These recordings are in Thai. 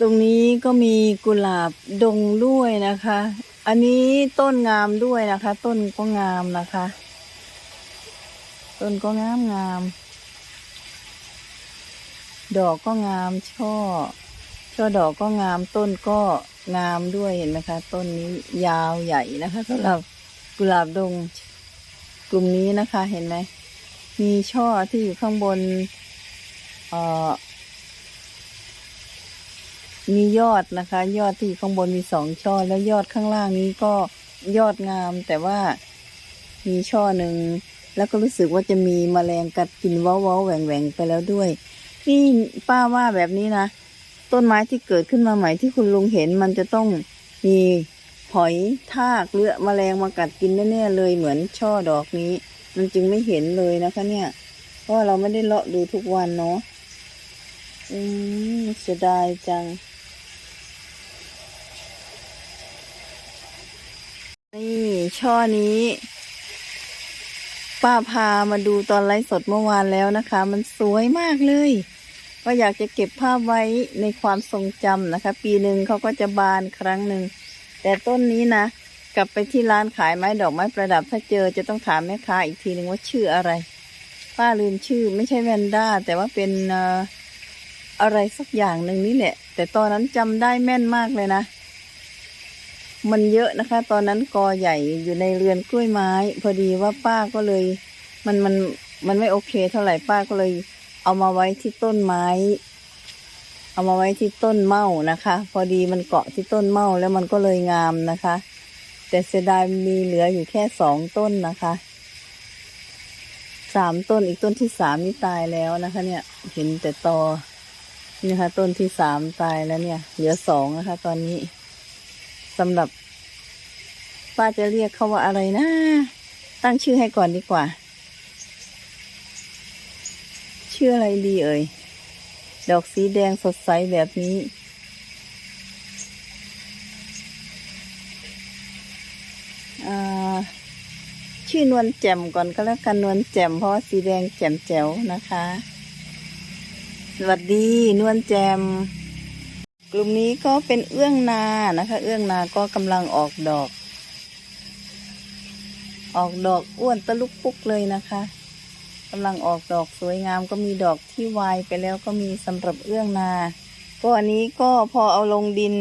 ตรงนี้ก็มีกุหลาบดงด้วยนะคะ อันนี้ต้นงามด้วยนะคะ ต้นก็งามนะคะ ต้นก็งามงาม ดอกก็งามช่อ ช่อดอกก็งาม ต้นก็งามด้วยเห็นไหมคะ ต้นนี้ยาวใหญ่นะคะสำหรับกุหลาบดงกลุ่มนี้นะคะ เห็นไหมมีช่อที่อยู่ข้างบน เอ่อ มียอดนะคะ ยอดที่ข้างบนมีสองช่อ แล้วยอดข้างล่างนี้ก็ยอดงาม แต่ว่ามีช่อหนึ่งแล้วก็รู้สึกว่าจะมีแมลงกัดกินว้าวๆแหว่งแหวงๆไปแล้วด้วย นี่ป้าว่าแบบนี้นะ ต้นไม้ที่เกิดขึ้นมาใหม่ที่คุณลุงเห็นมันจะต้องมีหอยทากหรือแมลงมากัดกินแน่ๆเลยเหมือนช่อดอกนี้ มันจึงไม่เห็นเลยนะคะเนี่ย เพราะเราไม่ได้เลาะดูทุกวันเนาะอืมเสียดายจัง นี่ ช่อนี้ ป้าพามาดูตอนไลฟ์สดเมื่อวานแล้วนะคะ มันสวยมากเลย ก็อยากจะเก็บภาพไว้ในความทรงจำนะคะ ปีหนึ่งเขาก็จะบานครั้งหนึ่ง แต่ต้นนี้นะ กลับไปที่ร้านขายไม้ดอกไม้ประดับ ถ้าเจอจะต้องถามแม่ค้าอีกทีหนึ่งว่าชื่ออะไร ป้าลืมชื่อไม่ใช่แวนด้า แต่ว่าเป็นเอ่ออะไรสักอย่างหนึ่งนี่แหละ แต่ตอนนั้นจำได้แม่นมากเลยนะ มันเยอะนะคะ ตอนนั้นกอใหญ่อยู่ในเรือนกล้วยไม้ พอดีว่าป้าก็เลย มันมันมันไม่โอเค เท่าไหร่ป้าก็เลย เอามาไว้ที่ต้นไม้ เอามาไว้ที่ต้นเม่านะคะ พอดีมันเกาะที่ต้นเม่าแล้วมันก็เลยงามนะคะ แต่เสียดายมีเหลืออยู่แค่สองต้นนะคะสามต้นอีกต้นที่สามนี่ตายแล้วนะคะ เนี่ย เห็นแต่ตอนี่นะคะต้นที่สามตายแล้วเนี่ย เหลือสองนะคะ ตอนนี้ สำหรับ ป้าจะเรียกเขาว่าอะไรนะ ตั้งชื่อให้ก่อนดีกว่า ชื่ออะไรดีเอ่ย ดอกสีแดงสดใสแบบนี้อ่าชื่อนวลแจ่มก่อนก็แล้วกันนวลแจ่มเพราะสีแดงแจ่มแจ๋วนะคะ สวัสดีนวลแจ่ม กลุ่มนี้ก็เป็นเอื้องนานะคะ เอื้องนาก็กำลังออกดอก ออกดอกอ้วนตะลุกปุกเลยนะคะกำลังออกดอกสวยงามก็มีดอกที่วายไปแล้วก็มีสำหรับเอื้องนาก็อันนี้ก็พอเอาลงดิน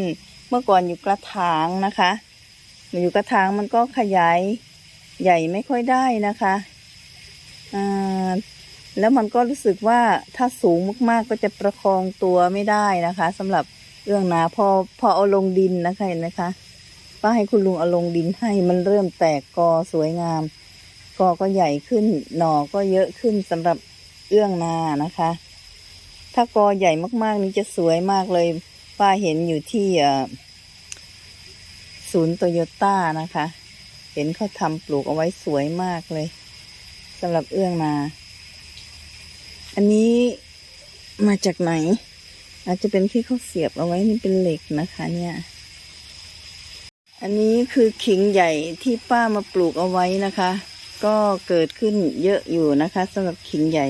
เมื่อก่อนอยู่กระถางนะคะอยู่กระถางมันก็ขยายใหญ่ไม่ค่อยได้นะคะอ่าแล้วมันก็รู้สึกว่าถ้าสูงมากๆก็จะประคองตัวไม่ได้นะคะสำหรับ เอื้องนาพอพอเอาลงดินนะคะเห็นไหมคะป้าให้คุณลุงเอาลงดินให้มันเริ่มแตกกอสวยงาม กอก็ใหญ่ขึ้น หน่อก็เยอะขึ้นสำหรับเอื้องนานะคะ ถ้ากอใหญ่มากๆนี้จะสวยมากเลย ป้าเห็นอยู่ที่ศูนย์โตโยต้านะคะ เห็นเขาทำปลูกเอาไว้สวยมากเลยสำหรับเอื้องนา อันนี้มาจากไหน อาจจะเป็นที่เขาเสียบเอาไว้นี่เป็นเหล็กนะคะเนี่ย อันนี้คือขิงใหญ่ที่ป้ามาปลูกเอาไว้นะคะ ก็เกิดขึ้นเยอะอยู่นะคะสำหรับขิงใหญ่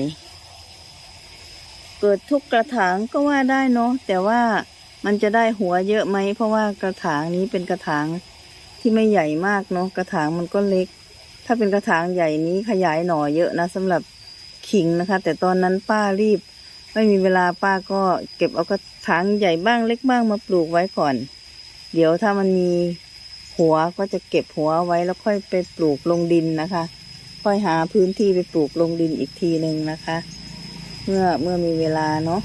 เกิดทุกกระถางก็ว่าได้เนาะแต่ว่ามันจะได้หัวเยอะไหมเพราะว่ากระถางนี้เป็นกระถางที่ไม่ใหญ่มากเนาะกระถางมันก็เล็ก ถ้าเป็นกระถางใหญ่นี้ขยายหน่อเยอะนะสำหรับขิงนะคะ แต่ตอนนั้นป้ารีบ ไม่มีเวลาป้าก็เก็บเอากระถางใหญ่บ้างเล็กบ้างมาปลูกไว้ก่อน เดี๋ยวถ้ามันมีหัวก็จะเก็บหัวไว้แล้วค่อยไปปลูกลงดินนะคะ ค่อยหาพื้นที่ไปปลูกลงดินอีกทีหนึ่งนะคะ เมื่อเมื่อมีเวลาเนาะ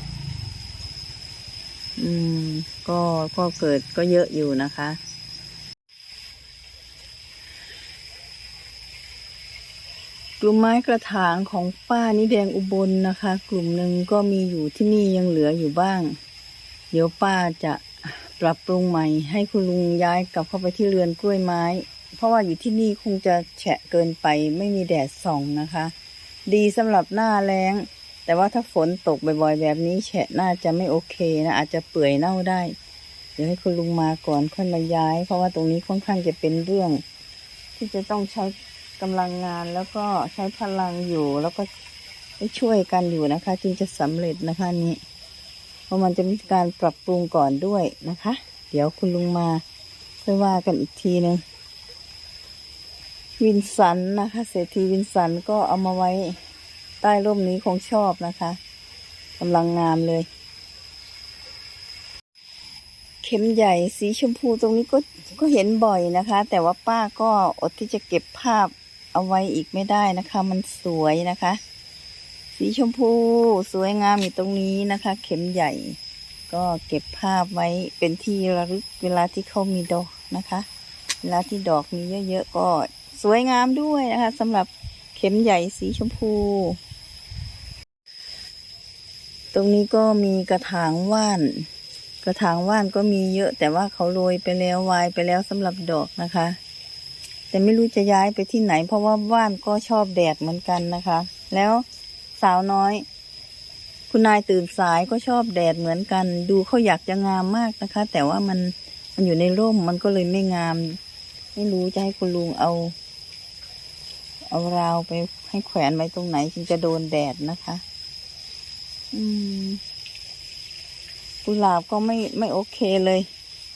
อืม ก็ก็เกิดก็เยอะอยู่นะคะ กลุ่มไม้กระถางของป้านิแดงอุบลนะคะ กลุ่มหนึ่งก็มีอยู่ที่นี่ยังเหลืออยู่บ้าง เดี๋ยวป้าจะปรับปรุงใหม่ ให้คุณลุงย้ายกลับเข้าไปที่เรือนกล้วยไม้ เพราะว่าอยู่ที่นี่คงจะแฉะเกินไปไม่มีแดดส่องนะคะ ดีสำหรับหน้าแล้ง แต่ว่าถ้าฝนตกบ่อยๆ แบบนี้แฉะน่าจะไม่โอเคนะ อาจจะเปื่อยเน่าได้ เดี๋ยวให้คุณลุงมาก่อนค่อยมาย้าย เพราะว่าตรงนี้ค่อนข้างจะเป็นเรื่อง ที่จะต้องใช้ กำลังงานแล้วก็ใช้พลังอยู่แล้วก็ช่วยกันอยู่นะคะ จึงจะสำเร็จนะคะนี้ เพราะมันจะมีการปรับปรุงก่อนด้วยนะคะ เดี๋ยวคุณลุงมาค่อยว่ากันอีกทีหนึ่งวินสันนะคะเศรษฐีวินสันก็เอามาไว้ใต้ร่มนี้คงชอบนะคะกำลังงามเลย เข็มใหญ่สีชมพูตรงนี้ก็ก็เห็นบ่อยนะคะ แต่ว่าป้าก็อดที่จะเก็บภาพ เอาไว้อีกไม่ได้นะคะ มันสวยนะคะ สีชมพูสวยงามอยู่ตรงนี้นะคะ เข็มใหญ่ ก็เก็บภาพไว้เป็นที่ระลึกเวลาที่เขามีดอกนะคะ เวลาที่ดอกมีเยอะๆก็สวยงามด้วยนะคะสำหรับเข็มใหญ่สีชมพู ตรงนี้ก็มีกระถางว่าน กระถางว่านก็มีเยอะแต่ว่าเขาโรยไปแล้ววายไปแล้วสำหรับดอกนะคะ แต่ไม่รู้จะย้ายไปที่ไหน เพราะว่าว่านก็ชอบแดดเหมือนกันนะคะ แล้วสาวน้อย คุณนายตื่นสายก็ชอบแดดเหมือนกัน ดูเขาอยากจะงามมากนะคะ แต่ว่ามันมันอยู่ในร่มมันก็เลยไม่งาม ไม่รู้จะให้คุณลุงเอา เอาราวไปให้แขวนไว้ตรงไหนจึงจะโดนแดดนะคะ อืมกุหลาบก็ไม่ไม่โอเคเลย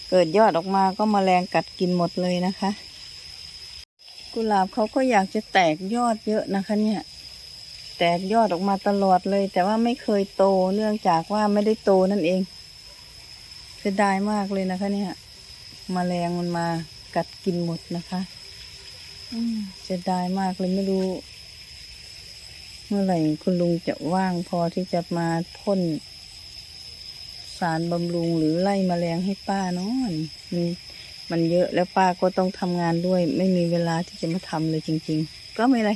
เกิดยอดออกมาก็มแมลงกัดกินหมดเลยนะคะ กุหลาบเขาก็อยากจะแตกยอดเยอะนะคะ เนี่ย แตกยอดออกมาตลอดเลย แต่ว่าไม่เคยโตเนื่องจากว่าไม่ได้โตนั่นเองเสียดายมากเลยนะคะ เนี่ยมแมลงมันมากัดกินหมดนะคะ อืมเสียดายมากเลยไม่รู้ เมื่อไหร่คุณลุงจะว่างพอที่จะมาพ่นสารบำรุงหรือไล่มแมลงให้ป้าเนาะมัน มันเยอะแล้วป้าก็ต้องทำงานด้วย ไม่มีเวลาที่จะมาทำเลยจริง ๆ ก็ไม่เป็นไร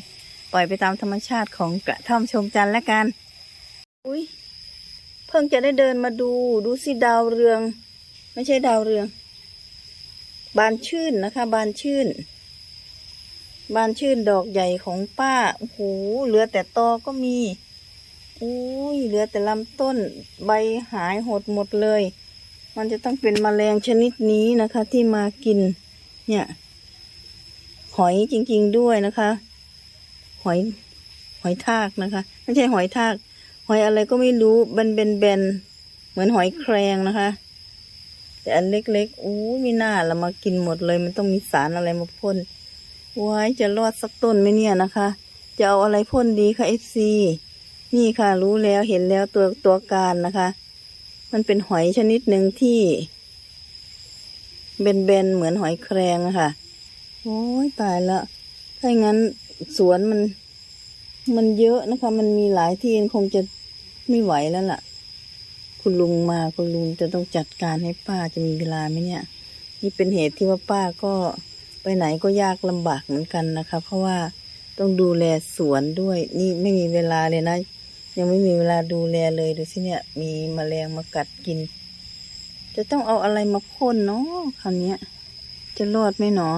ปล่อยไปตามธรรมชาติของกระท่อมชมจันทร์แล้วกัน อุ้ยเพิ่งจะได้เดินมาดู ดูสิดาวเรือง ไม่ใช่ดาวเรือง บานชื่นนะคะ บานชื่น บานชื่นดอกใหญ่ของป้าโอ้โหเหลือแต่ตอก็มีอุ้ยเหลือแต่ลำต้น ใบหายหดหมดเลย มันจะต้องเป็นมแมลงชนิดนี้นะคะ ที่มากิน เนี่ย หอยจริง ๆด้วยนะคะ หอยหอยทากนะคะ ไม่ใช่หอยทาก หอยอะไรก็ไม่รู้เบนเบนเบนเหมือนหอยแครงนะคะ แต่อันเล็กๆอู้มีหน้าละมากินหมดเลย มันต้องมีสารอะไรมาพ่นว้ายจะรอดสักต้นไหมเนี่ยนะคะ จะเอาอะไรพ่นดีคะเอฟซีนี่ค่ะ รู้แล้วเห็นแล้วตัวตัวการนะคะ มันเป็นหอยชนิดหนึ่งที่เบนๆเหมือนหอยแครงอะค่ะ โอ้ยตายละถ้าอย่างนั้นสวนมัน มันเยอะนะคะ มันมีหลายที่คงจะไม่ไหวแล้วล่ะ คุณลุงมาคุณลุงจะต้องจัดการให้ป้าจะมีเวลาไหมเนี่ย นี่เป็นเหตุที่ว่าป้าก็ไปไหนก็ยากลำบากเหมือนกันนะคะ เพราะว่าต้องดูแลสวนด้วย นี่ไม่มีเวลาเลยนะ ยังไม่มีเวลาดูแลเลยดูสิเนี่ย มีมแมลงมากัดกิน จะต้องเอาอะไรมาพ่นเนาะคราวนี้จะรอดไหมเนาะ